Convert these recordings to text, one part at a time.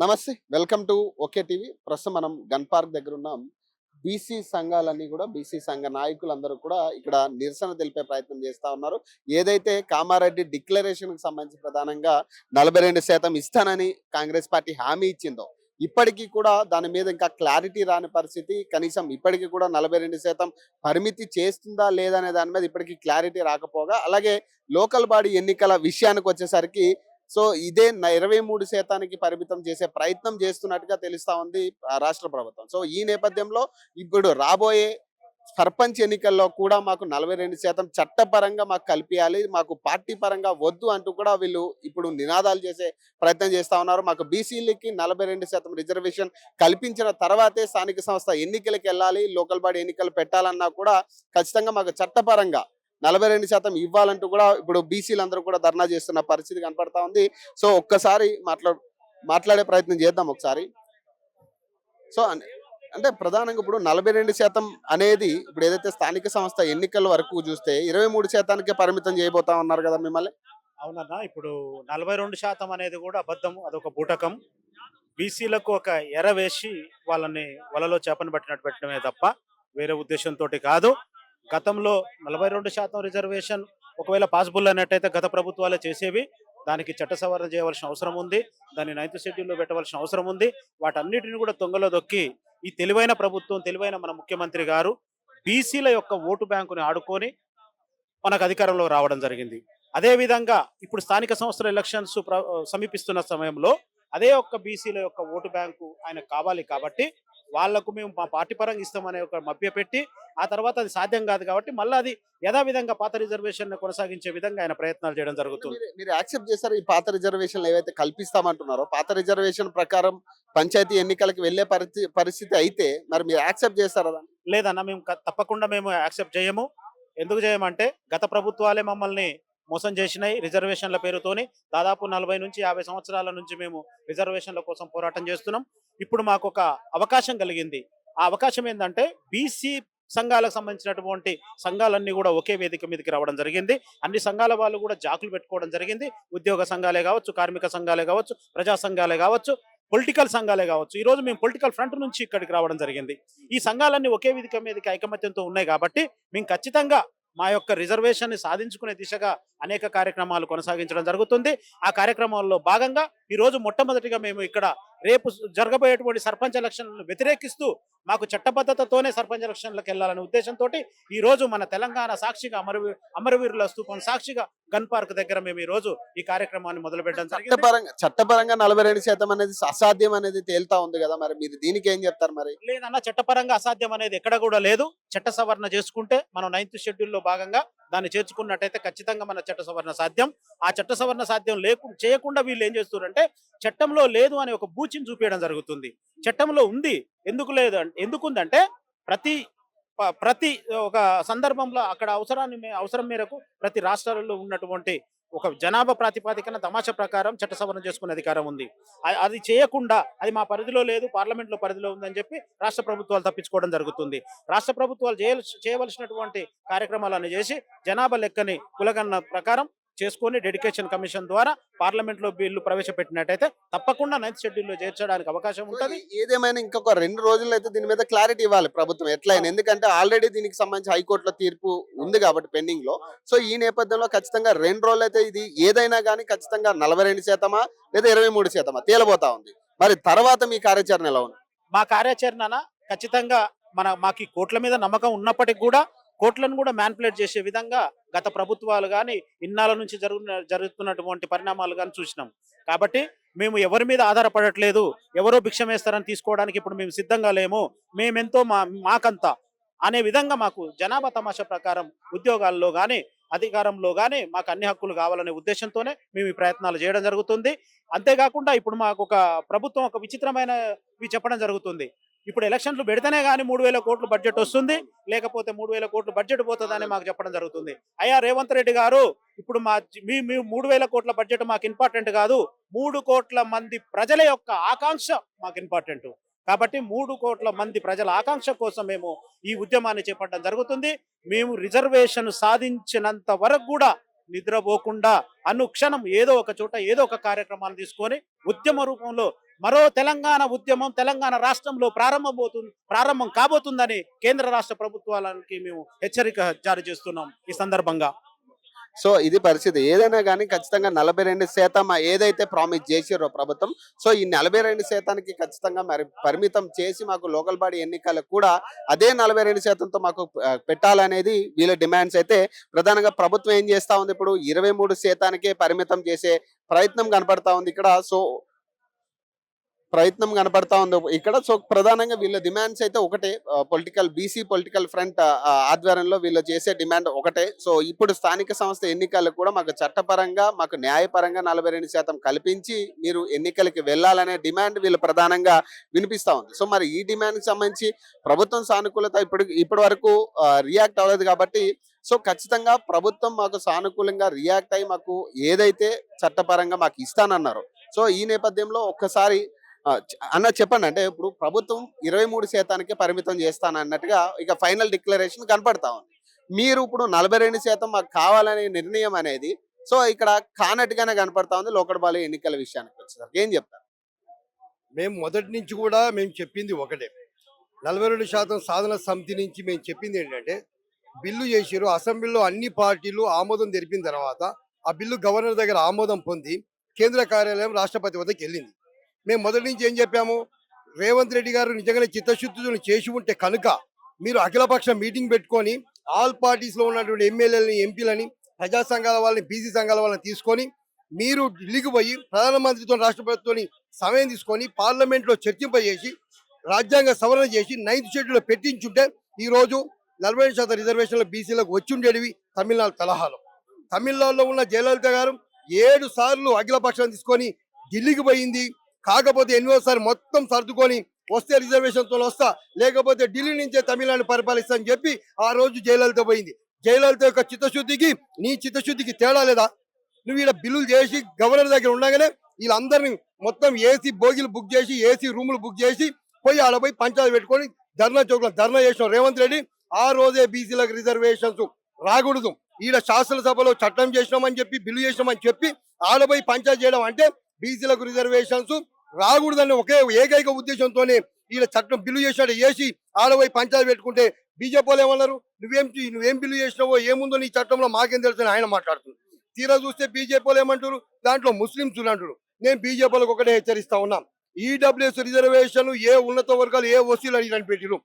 నమస్తే welcome to okay TV. ప్రస్తుతం మనం గన్ పార్క్ దగ్గర ఉన్నాం. బీసీ సంఘాలన్నీ కూడా బీసీ సంఘ నాయకులందరూ కూడా ఇక్కడ నిరసన తెలిపే ప్రయత్నం చేస్తా ఉన్నారు. ఏదైతే కామారెడ్డి డిక్లరేషన్కి సంబంధించి ప్రధానంగా నలభై రెండు శాతం ఇస్తానని కాంగ్రెస్ పార్టీ హామీ ఇచ్చిందో ఇప్పటికీ కూడా దాని మీద ఇంకా క్లారిటీ రాని పరిస్థితి. కనీసం ఇప్పటికీ కూడా నలభై రెండు శాతం పరిమితి చేస్తుందా లేదా అనే దాని మీద ఇప్పటికీ క్లారిటీ రాకపోగా అలాగే లోకల్ బాడీ ఎన్నికల విషయానికి వచ్చేసరికి సో ఇదే ఇరవై మూడు శాతానికి పరిమితం చేసే ప్రయత్నం చేస్తున్నట్టుగా తెలుస్తా ఉంది రాష్ట్ర ప్రభుత్వం. సో ఈ నేపథ్యంలో ఇప్పుడు రాబోయే సర్పంచ్ ఎన్నికల్లో కూడా మాకు నలభై రెండు శాతం చట్టపరంగా మాకు కల్పించాలి మాకు పార్టీ పరంగా వద్దు అంటూ కూడా వీళ్ళు ఇప్పుడు నినాదాలు చేసే ప్రయత్నం చేస్తా ఉన్నారు. మాకు బీసీలకి నలభై రెండు శాతం రిజర్వేషన్ కల్పించిన తర్వాతే స్థానిక సంస్థ ఎన్నికలకు వెళ్ళాలి లోకల్ బాడీ ఎన్నికలు పెట్టాలన్నా కూడా ఖచ్చితంగా మాకు చట్టపరంగా నలభై రెండు శాతం ఇవ్వాలంటూ కూడా ఇప్పుడు బీసీలు అందరూ కూడా ధర్నా చేస్తున్న పరిస్థితి కనపడతా ఉంది. సో ఒక్కసారి మాట్లా మాట్లాడే ప్రయత్నం చేద్దాం ఒకసారి. సో అంటే ప్రధానంగా ఇప్పుడు నలభై రెండు శాతం అనేది ఇప్పుడు ఏదైతే స్థానిక సంస్థ ఎన్నికల వరకు చూస్తే ఇరవై మూడు శాతానికే పరిమితం చేయబోతా ఉన్నారు కదా మిమ్మల్ని? అవునన్నా ఇప్పుడు నలభై రెండు శాతం అనేది కూడా అబద్ధం అదొక బూటకం. బీసీలకు ఒక ఎర వేసి వాళ్ళని వలలో చేపను పట్టినట్టు పెట్టడమే తప్ప వేరే ఉద్దేశంతో కాదు. గతంలో నలభై రెండు శాతం రిజర్వేషన్ ఒకవేళ పాసిబుల్ అన్నట్టయితే గత ప్రభుత్వాలే చేసేవి. దానికి చట్ట సవరణ చేయవలసిన అవసరం ఉంది. దాన్ని నైన్త్ షెడ్యూల్లో పెట్టవలసిన అవసరం ఉంది. వాటన్నిటిని కూడా తొంగలో దొక్కి ఈ తెలివైన ప్రభుత్వం తెలివైన మన ముఖ్యమంత్రి గారు బీసీల యొక్క ఓటు బ్యాంకుని ఆడుకొని మనకు అధికారంలో రావడం జరిగింది. అదేవిధంగా ఇప్పుడు స్థానిక సంస్థల ఎలక్షన్స్ ప్ర- సమీపిస్తున్న సమయంలో అదే ఒక్క బీసీల యొక్క ఓటు బ్యాంకు ఆయన కావాలి కాబట్టి వాళ్ళకు మేము మా పార్టీ పరంగా ఇస్తామనే ఒక మభ్య పెట్టి ఆ తర్వాత అది సాధ్యం కాదు కాబట్టి మళ్ళీ అది యథావిధంగా పాత రిజర్వేషన్ కొనసాగించే విధంగా ఆయన ప్రయత్నాలు చేయడం జరుగుతుంది. మీరు- యాక్సెప్ట్ చేశారు ఈ పాత రిజర్వేషన్లు ఏవైతే కల్పిస్తామంటున్నారో పాత రిజర్వేషన్ ప్రకారం పంచాయతీ ఎన్నికలకు వెళ్ళే పరిస్థితి పరిస్థితి అయితే మరి మీరు యాక్సెప్ట్ చేస్తారా దాన్ని? లేదన్న మేము తప్పకుండా మేము యాక్సెప్ట్ చేయము. ఎందుకు చేయమంటే గత ప్రభుత్వాలే మమ్మల్ని మోసం చేసినాయి రిజర్వేషన్ల పేరుతోని. దాదాపు నలభై నుంచి యాభై సంవత్సరాల నుంచి మేము రిజర్వేషన్ల కోసం పోరాటం చేస్తున్నాం. ఇప్పుడు మాకు ఒక అవకాశం కలిగింది. ఆ అవకాశం ఏంటంటే బీసీ సంఘాలకు సంబంధించినటువంటి సంఘాలన్నీ కూడా ఒకే వేదిక మీదకి రావడం జరిగింది. అన్ని సంఘాల వాళ్ళు కూడా జాకులు పెట్టుకోవడం జరిగింది. ఉద్యోగ సంఘాలే కావచ్చు కార్మిక సంఘాలే కావచ్చు ప్రజా సంఘాలే కావచ్చు పొలిటికల్ సంఘాలే కావచ్చు. ఈ రోజు మేము పొలిటికల్ ఫ్రంట్ నుంచి ఇక్కడికి రావడం జరిగింది. ఈ సంఘాలన్నీ ఒకే వేదిక మీదకి ఐకమత్యంతో ఉన్నాయి కాబట్టి మేము ఖచ్చితంగా మా యొక్క రిజర్వేషన్ని సాధించుకునే దిశగా అనేక కార్యక్రమాలు కొనసాగించడం జరుగుతుంది. ఆ కార్యక్రమాల్లో భాగంగా ఈ రోజు మొట్టమొదటిగా మేము ఇక్కడ రేపు జరగబోయేటువంటి సర్పంచ్ ఎలక్షన్లను వ్యతిరేకిస్తూ మాకు చట్టబద్ధతతోనే సర్పంచ్ ఎలక్షన్లకు వెళ్ళాలనే ఉద్దేశంతో ఈ రోజు మన తెలంగాణ సాక్షిగా అమరవీ అమరవీరుల స్తూపం సాక్షిగా గన్ పార్క్ దగ్గర మేము ఈ రోజు ఈ కార్యక్రమాన్ని మొదలు పెట్టడం చట్టపరంగా చట్టపరంగా నలభై రెండు శాతం అనేది అసాధ్యం అనేది తేలుతా ఉంది కదా మరి? మీరు దీనికి ఏం చెప్తారు మరి? లేదన్న చట్టపరంగా అసాధ్యం అనేది ఎక్కడ కూడా లేదు. చట్ట సవరణ చేసుకుంటే మనం నైన్త్ షెడ్యూల్లో భాగంగా దాన్ని చేర్చుకున్నట్టయితే ఖచ్చితంగా మన చట్ట సవరణ సాధ్యం. ఆ చట్ట సవరణ సాధ్యం లేకు చేయకుండా వీళ్ళు ఏం చేస్తున్నారంటే చట్టంలో లేదు అని ఒక బూచిని చూపించడం జరుగుతుంది. చట్టంలో ఉంది. ఎందుకు లేదు ఎందుకు ఉందంటే ప్రతి ప్రతి ఒక సందర్భంలో అక్కడ అవసరాన్ని మే- అవసరం మేరకు ప్రతి రాష్ట్రాలలో ఉన్నటువంటి ఒక జనాభా ప్రాతిపాదికన తమాషా ప్రకారం చట్ట సవరణ చేసుకునే అధికారం ఉంది. అది చేయకుండా అది మా పరిధిలో లేదు పార్లమెంట్లో పరిధిలో ఉందని చెప్పి రాష్ట్ర ప్రభుత్వాలు తప్పించుకోవడం జరుగుతుంది. రాష్ట్ర ప్రభుత్వాలు చేయాల్సి చేయవలసినటువంటి కార్యక్రమాలను చేసి జనాభా లెక్కని కులగన్న ప్రకారం చేసుకొని డెడికేషన్ కమిషన్ ద్వారా పార్లమెంట్లో బిల్లు ప్రవేశపెట్టినట్టయితే తప్పకుండా నైన్త్ షెడ్యూల్లో చేర్చడానికి అవకాశం ఉంటుంది. ఏదేమైనా ఇంకొక రెండు రోజులు అయితే దీని మీద క్లారిటీ ఇవ్వాలి ప్రభుత్వం ఎట్లయినా. ఎందుకంటే ఆల్రెడీ దీనికి సంబంధించి హైకోర్టులో తీర్పు ఉంది కాబట్టి పెండింగ్లో సో ఈ నేపథ్యంలో ఖచ్చితంగా రెండు రోజులు అయితే ఇది ఏదైనా కానీ ఖచ్చితంగా నలభై రెండు శాతమా లేదా ఇరవై మూడు శాతమా తేలబోతా ఉంది. మరి తర్వాత మీ కార్యాచరణ ఎలా ఉంది? మా కార్యాచరణ ఖచ్చితంగా మన మాకు ఈ కోట్ల మీద నమ్మకం ఉన్నప్పటికీ కూడా కోట్లను కూడా మ్యాన్పులేట్ చేసే విధంగా గత ప్రభుత్వాలు కానీ ఇన్నాళ్ళ నుంచి జరుగు జరుగుతున్నటువంటి పరిణామాలు కానీ చూసినాం. కాబట్టి మేము ఎవరి మీద ఆధారపడట్లేదు ఎవరో భిక్షం వేస్తారని తీసుకోవడానికి ఇప్పుడు మేము సిద్ధంగా లేము మేమెంతో మా మాకంతా అనే విధంగా మాకు జనాభా తమాషా ప్రకారం ఉద్యోగాల్లో కానీ అధికారంలో కానీ మాకు అన్ని హక్కులు కావాలనే ఉద్దేశంతోనే మేము ఈ ప్రయత్నాలు చేయడం జరుగుతుంది. అంతేకాకుండా ఇప్పుడు మాకు ఒక ప్రభుత్వం ఒక విచిత్రమైనవి చెప్పడం జరుగుతుంది. ఇప్పుడు ఎలక్షన్లు పెడితేనే కానీ మూడు వేల కోట్లు బడ్జెట్ వస్తుంది. లేకపోతే మూడు వేల కోట్లు బడ్జెట్ పోతుందని మాకు చెప్పడం జరుగుతుంది. అయ్యా రేవంత్ రెడ్డి గారు ఇప్పుడు మా మీ మీ మూడు వేల కోట్ల బడ్జెట్ మాకు ఇంపార్టెంట్ కాదు. మూడు కోట్ల మంది ప్రజల యొక్క ఆకాంక్ష మాకు ఇంపార్టెంట్. కాబట్టి మూడు కోట్ల మంది ప్రజల ఆకాంక్ష కోసం మేము ఈ ఉద్యమాన్ని చేపట్టడం జరుగుతుంది. మేము రిజర్వేషన్ సాధించినంత వరకు కూడా నిద్రపోకుండా అనుక్షణం ఏదో ఒక చోట ఏదో ఒక కార్యక్రమాలు తీసుకొని ఉద్యమ రూపంలో మరో తెలంగాణ ఉద్యమం తెలంగాణ రాష్ట్రంలో ప్రారంభమవుతుంది ప్రారంభం కాబోతుందని కేంద్ర రాష్ట్ర ప్రభుత్వాలకి మేము హెచ్చరిక జారీ చేస్తున్నాం ఈ సందర్భంగా. సో ఇది పరిస్థితి. ఏదైనా కానీ ఖచ్చితంగా నలభై రెండు శాతం ఏదైతే ప్రామిస్ చేసిరో ప్రభుత్వం సో ఈ నలభై రెండు శాతానికి ఖచ్చితంగా మరి పరిమితం చేసి మాకు లోకల్ బాడీ ఎన్నికలకు కూడా అదే నలభై రెండు శాతంతో మాకు పెట్టాలనేది వీళ్ళ డిమాండ్స్ అయితే. ప్రధానంగా ప్రభుత్వం ఏం చేస్తా ఉంది ఇప్పుడు ఇరవై మూడు శాతానికే పరిమితం చేసే ప్రయత్నం కనపడతా ఉంది ఇక్కడ. సో ప్రయత్నం కనపడతా ఉంది. ఇక్కడ సో ప్రధానంగా వీళ్ళ డిమాండ్స్ అయితే ఒకటే. పొలిటికల్ బీసీ పొలిటికల్ ఫ్రంట్ ఆధ్వర్యంలో వీళ్ళు చేసే డిమాండ్ ఒకటే. సో ఇప్పుడు స్థానిక సంస్థ ఎన్నికలు కూడా మాకు చట్టపరంగా మాకు న్యాయపరంగా నలభై రెండు శాతం కల్పించి మీరు ఎన్నికలకి వెళ్ళాలనే డిమాండ్ వీళ్ళు ప్రధానంగా వినిపిస్తా ఉంది. సో మరి ఈ డిమాండ్కి సంబంధించి ప్రభుత్వం సానుకూలత ఇప్పుడు ఇప్పటి వరకు రియాక్ట్ అవ్వలేదు కాబట్టి సో ఖచ్చితంగా ప్రభుత్వం మాకు సానుకూలంగా రియాక్ట్ అయ్యి మాకు ఏదైతే చట్టపరంగా మాకు ఇస్తానన్నారో. సో ఈ నేపథ్యంలో ఒక్కసారి అన్న చెప్పండి. అంటే ఇప్పుడు ప్రభుత్వం ఇరవై మూడు శాతానికే పరిమితం చేస్తాను అన్నట్టుగా ఇక ఫైనల్ డిక్లరేషన్ కనపడతా ఉంది. మీరు ఇప్పుడు నలభై రెండు శాతం మాకు కావాలనే నిర్ణయం అనేది సో ఇక్కడ కానట్టుగానే కనపడతా ఉంది లోకడబాలి ఎన్నికల విషయానికి వచ్చేసరికి. ఏం చెప్తారు? మేము మొదటి నుంచి కూడా మేము చెప్పింది ఒకటే. నలభై రెండు శాతం సాధన సమితి నుంచి మేము చెప్పింది ఏంటంటే బిల్లు చేసారు అసెంబ్లీలో అన్ని పార్టీలు ఆమోదం తెలిపిన తర్వాత ఆ బిల్లు గవర్నర్ దగ్గర ఆమోదం పొంది కేంద్ర కార్యాలయం రాష్ట్రపతి వద్దకు వెళ్ళింది. మేము మొదటి నుంచి ఏం చెప్పాము? రేవంత్ రెడ్డి గారు నిజంగానే చిత్తశుద్ధులను చేసి ఉంటే కనుక మీరు అఖిలపక్ష మీటింగ్ పెట్టుకొని ఆల్ పార్టీస్లో ఉన్నటువంటి ఎమ్మెల్యేలని ఎంపీలని ప్రజా సంఘాల వాళ్ళని బీసీ సంఘాల వాళ్ళని తీసుకొని మీరు ఢిల్లీకి పోయి ప్రధానమంత్రితో రాష్ట్రపతితోని సమయం తీసుకొని పార్లమెంట్లో చర్చింపజేసి రాజ్యాంగ సవరణ చేసి నైన్త్ షెడ్యూల్లో పెట్టించుంటే ఈరోజు నలభై శాతం రిజర్వేషన్లు బీసీలకు వచ్చి ఉండేటివి తమిళనాడు తలహాలో. తమిళనాడులో ఉన్న జయలలిత గారు ఏడు సార్లు అఖిలపక్షం తీసుకొని ఢిల్లీకి పోయింది. కాకపోతే ఎన్నోసారి మొత్తం సర్దుకొని వస్తే రిజర్వేషన్తో వస్తా లేకపోతే ఢిల్లీ నుంచే తమిళనాడు పరిపాలిస్తా అని చెప్పి ఆ రోజు జయలలిత పోయింది. జయలలిత యొక్క చిత్తశుద్ధికి నీ చిత్తశుద్ధికి తేడా లేదా? నువ్వు ఈడ బిల్లులు చేసి గవర్నర్ దగ్గర ఉండగానే వీళ్ళందరినీ మొత్తం ఏసీ బోగిలు బుక్ చేసి ఏసీ రూములు బుక్ చేసి పోయి ఆడ పోయి పంచాయతీ పెట్టుకొని ధర్నా చౌక్లో ధర్నా చేసిన. రేవంత్ రెడ్డి ఆ రోజే బీసీలకు రిజర్వేషన్స్ రాకూడదు. ఈడ శాసనసభలో చట్టం చేసినామని చెప్పి బిల్లు చేసినామని చెప్పి ఆడపోయి పంచాయతీ చేయడం అంటే బీసీలకు రిజర్వేషన్స్ రాకూడదని ఒకే ఏకైక ఉద్దేశంతోనే వీళ్ళ చట్టం బిల్లు చేసినట్టు వేసి ఆడ పంచాయతీ పెట్టుకుంటే బీజేపీ వాళ్ళు ఏమన్నారు? నువ్వేం నువ్వేం బిల్లు చేసినావో ఏముందో నీ చట్టంలో మాకేం తెలుసు అని ఆయన మాట్లాడుతుంది తీరా చూస్తే బీజేపీ వాళ్ళు ఏమంటారు దాంట్లో ముస్లింస్ అంటారు నేను బీజేపీలకు ఒకటే హెచ్చరిస్తా ఉన్నాం. ఈడబ్ల్యూఎస్ రిజర్వేషన్ ఏ ఉన్నత వర్గాలు ఏ ఓసీలు అడిగినని పెట్టిరు.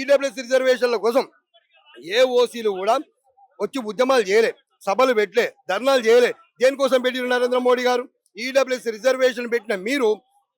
ఈడబ్ల్యూఎస్ రిజర్వేషన్ల కోసం ఏ ఓసీలు కూడా వచ్చి ఉద్యమాలు చేయలే సభలు పెట్టలే ధర్నాలు చేయలే. దేనికోసం పెట్టిరు నరేంద్ర మోడీ గారు? ఈడబ్ల్యూసీ రిజర్వేషన్ పెట్టిన మీరు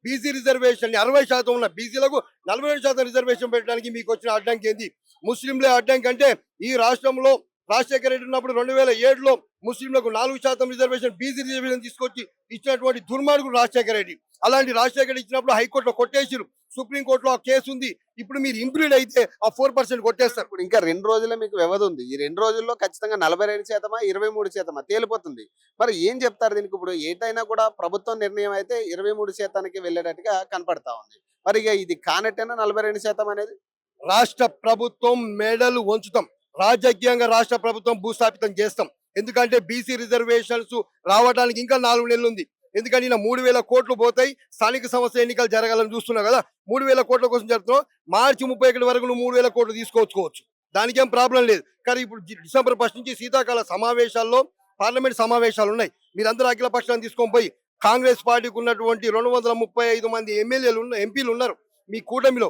బీసీ రిజర్వేషన్ అరవై శాతం ఉన్న బీసీలకు నలభై శాతం రిజర్వేషన్ పెట్టడానికి మీకు వచ్చిన అడ్డంకి ఏంది? ముస్లింలే అడ్డంకి అంటే ఈ రాష్ట్రంలో రాజశేఖర రెడ్డి ఉన్నప్పుడు రెండు వేల ఏడులో ముస్లింలకు నాలుగు శాతం రిజర్వేషన్ బీసీ రిజర్వేషన్ తీసుకొచ్చి ఇచ్చినటువంటి దుర్మార్గుడు రాజశేఖర రెడ్డి. అలాంటి రాజశేఖర రెడ్డి ఇచ్చినప్పుడు హైకోర్టులో కొట్టేసిరు సుప్రీం కోర్టులో ఆ కేసు ఉంది. ఇప్పుడు మీరు ఇంప్లీడ్ అయితే ఆ ఫోర్ పర్సెంట్ కొట్టేస్తారు. ఇప్పుడు ఇంకా రెండు రోజులే మీకు వ్యవధి ఉంది. ఈ రెండు రోజుల్లో ఖచ్చితంగా నలభై రెండు శాతమా ఇరవై మూడు శాతమా తేలిపోతుంది. మరి ఏం చెప్తారు దీనికి ఇప్పుడు? ఏటైనా కూడా ప్రభుత్వం నిర్ణయం అయితే ఇరవై మూడు శాతానికి వెళ్ళేటట్టుగా కనపడతా ఉంది. మరి ఇక ఇది కానట్టేనా నలభై రెండు శాతం అనేది? రాష్ట్ర ప్రభుత్వం మేడలు వంచుతాం. రాజకీయంగా రాష్ట్ర ప్రభుత్వం భూస్థాపితం చేస్తాం. ఎందుకంటే బీసీ రిజర్వేషన్స్ రావడానికి ఇంకా నాలుగు నెలలు ఉంది. ఎందుకంటే ఈయన మూడు వేల కోట్లు పోతాయి స్థానిక సంస్థ ఎన్నికలు జరగాలని చూస్తున్నావు కదా మూడు వేల కోట్ల కోసం జరుగుతున్నావు మార్చి ముప్పై ఒకటి వరకు నువ్వు మూడు వేల కోట్లు తీసుకోవచ్చుకోవచ్చు. దానికేం ప్రాబ్లం లేదు. కానీ ఇప్పుడు డిసెంబర్ ఫస్ట్ నుంచి శీతాకాల సమావేశాల్లో పార్లమెంట్ సమావేశాలు ఉన్నాయి. మీరందరూ అఖిల పక్షాన్ని తీసుకొని పోయి కాంగ్రెస్ పార్టీకి ఉన్నటువంటి రెండు వందల ముప్పై ఐదు మంది ఎమ్మెల్యేలు ఉన్న ఎంపీలు ఉన్నారు. మీ కూటమిలో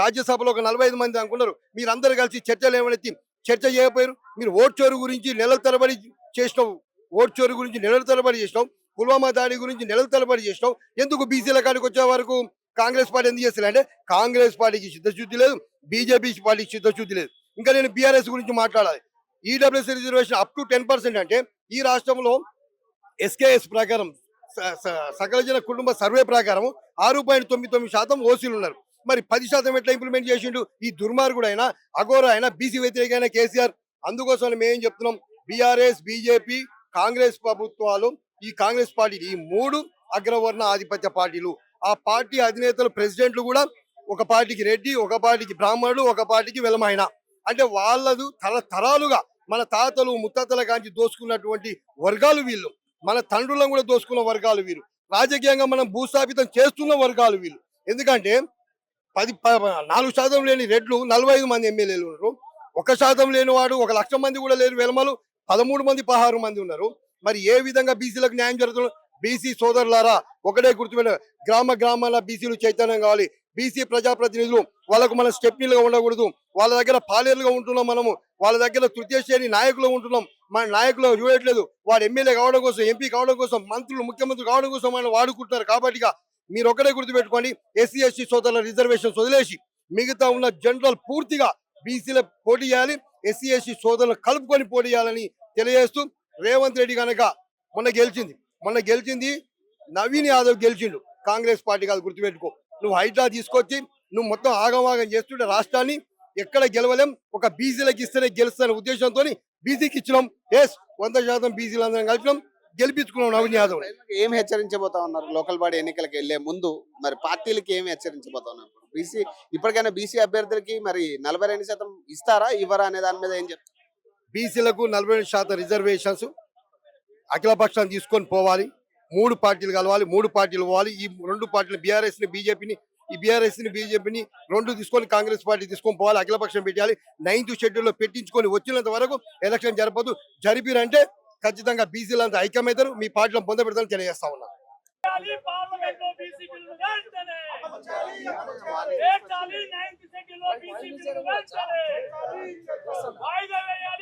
రాజ్యసభలో ఒక నలభై ఐదు మంది అనుకున్నారు మీరందరూ కలిసి చర్చలు ఏమనెత్తి చర్చ చేయకపోయారు? మీరు ఓట్ చోరు గురించి నెలల తరబడి చేసినావు. ఓట్ చోరు గురించి నెలల తరబడి చేసినావు. పుల్వామా దాడి గురించి నెలల తలబడి చేసినావు ఎందుకు బీసీల కాడికి వచ్చే వరకు కాంగ్రెస్ పార్టీ ఎందుకు చేస్తారు అంటే కాంగ్రెస్ పార్టీకి చిత్తశుద్ధి లేదు బీజేపీ పార్టీకి చిత్తశుద్ధి లేదు. ఇంకా నేను బీఆర్ఎస్ గురించి మాట్లాడాలి. EWS reservation up to ten percent అంటే ఈ రాష్ట్రంలో ఎస్కేఎస్ ప్రకారం స- సకల జన కుటుంబ సర్వే ప్రకారం ఆరు పాయింట్ తొమ్మిది తొమ్మిది శాతం ఓసీలు ఉన్నారు. మరి పది శాతం ఎట్లా ఇంప్లిమెంట్ చేసిండు? ఈ దుర్మార్గుడు అయినా అఘోర అయినా బీసీ వ్యతిరేక అయినా కేసీఆర్ అందుకోసం మేము ఏం చెప్తున్నాం బీఆర్ఎస్ బీజేపీ కాంగ్రెస్ ప్రభుత్వాలు ఈ కాంగ్రెస్ పార్టీ ఈ మూడు అగ్రవర్ణ ఆధిపత్య పార్టీలు. ఆ పార్టీ అధినేతలు ప్రెసిడెంట్లు కూడా ఒక పార్టీకి రెడ్డి ఒక పార్టీకి బ్రాహ్మణుడు ఒక పార్టీకి వెలమైన అంటే వాళ్ళదు తర తరాలుగా మన తాతలు ముత్తాతల కాంచి దోసుకున్నటువంటి వర్గాలు వీళ్ళు. మన తండ్రులను కూడా దోసుకున్న వర్గాలు వీరు రాజకీయంగా మనం భూస్థాపితం చేస్తున్న వర్గాలు వీళ్ళు. ఎందుకంటే పది ప- నాలుగు శాతం లేని రెడ్లు నలభై ఐదు మంది ఎమ్మెల్యేలు ఉన్నారు. ఒక శాతం లేని వాడు ఒక లక్ష మంది కూడా లేరు. వెలమలు పదమూడు మంది పదహారు మంది ఉన్నారు. మరి ఏ విధంగా బీసీలకు న్యాయం జరుగుతుంది బీసీ సోదరులారా ఒకటే గుర్తుపెట్ట గ్రామ గ్రామాల బీసీలు చైతన్యం కావాలి. బీసీ ప్రజాప్రతినిధులు వాళ్ళకు మనం స్టెప్నీలుగా ఉండకూడదు. వాళ్ళ దగ్గర పాలేరుగా ఉంటున్నాం మనము. వాళ్ళ దగ్గర తృతీయ శ్రేణి నాయకులు ఉంటున్నాం. మన నాయకులు చూడట్లేదు. వాడు ఎమ్మెల్యే కావడం కోసం ఎంపీ కావడం కోసం మంత్రులు ముఖ్యమంత్రి కావడం కోసం మనం వాడుకుంటున్నారు కాబట్టి మీరు ఒకటే గుర్తుపెట్టుకోండి. ఎస్సీ ఎస్టీ సోదరుల రిజర్వేషన్ వదిలేసి మిగతా ఉన్న జనరల్ పూర్తిగా బీసీల పోటీ చేయాలి. ఎస్సీ ఎస్టీ సోదరులు కలుపుకొని పోటీ చేయాలని తెలియజేస్తూ రేవంత్ రెడ్డి కనుక మొన్న గెలిచింది మొన్న గెలిచింది నవీన్ యాదవ్ గెలిచిండు. కాంగ్రెస్ పార్టీ కాదు గుర్తుపెట్టుకో. నువ్వు హైడ్రా తీసుకొచ్చి నువ్వు మొత్తం ఆగమాగం చేస్తుంటే రాష్ట్రాన్ని ఎక్కడ గెలవలేం ఒక బీసీలకు ఇస్తేనే గెలుస్తున్న ఉద్దేశంతో బీసీకి ఇచ్చినాం. ఎస్ వంద శాతం బీసీలు అందరం కలిపినాం గెలిపించుకున్నాం నవీన్ యాదవ్ ఏం హెచ్చరించబోతా ఉన్నారు లోకల్ బాడీ ఎన్నికలకు వెళ్ళే ముందు? మరి పార్టీలకి ఏమి హెచ్చరించబోతా ఉన్నారు? బీసీ ఇప్పటికైనా బీసీ అభ్యర్థులకి మరి నలభై శాతం ఇస్తారా ఇవ్వరా అనే దాని మీద ఏం చెప్తారు బీసీలకు నలభై శాతం రిజర్వేషన్స్ అఖిలపక్షాన్ని తీసుకొని పోవాలి. మూడు పార్టీలు కలవాలి మూడు పార్టీలు పోవాలి. ఈ రెండు పార్టీలు బీఆర్ఎస్ని బీజేపీని ఈ బీఆర్ఎస్ని బీజేపీని రెండు తీసుకొని కాంగ్రెస్ పార్టీ తీసుకొని పోవాలి అఖిలపక్షం పెట్టాలి. నైన్త్ షెడ్యూల్లో పెట్టించుకొని వచ్చినంత వరకు ఎలక్షన్ జరపదు. జరిపిరంటే ఖచ్చితంగా బీసీలంతా ఐక్యమవుతారు. మీ పార్టీలో పొందబెడతారని తెలియజేస్తా ఉన్నాను వాయిదా వేయాలి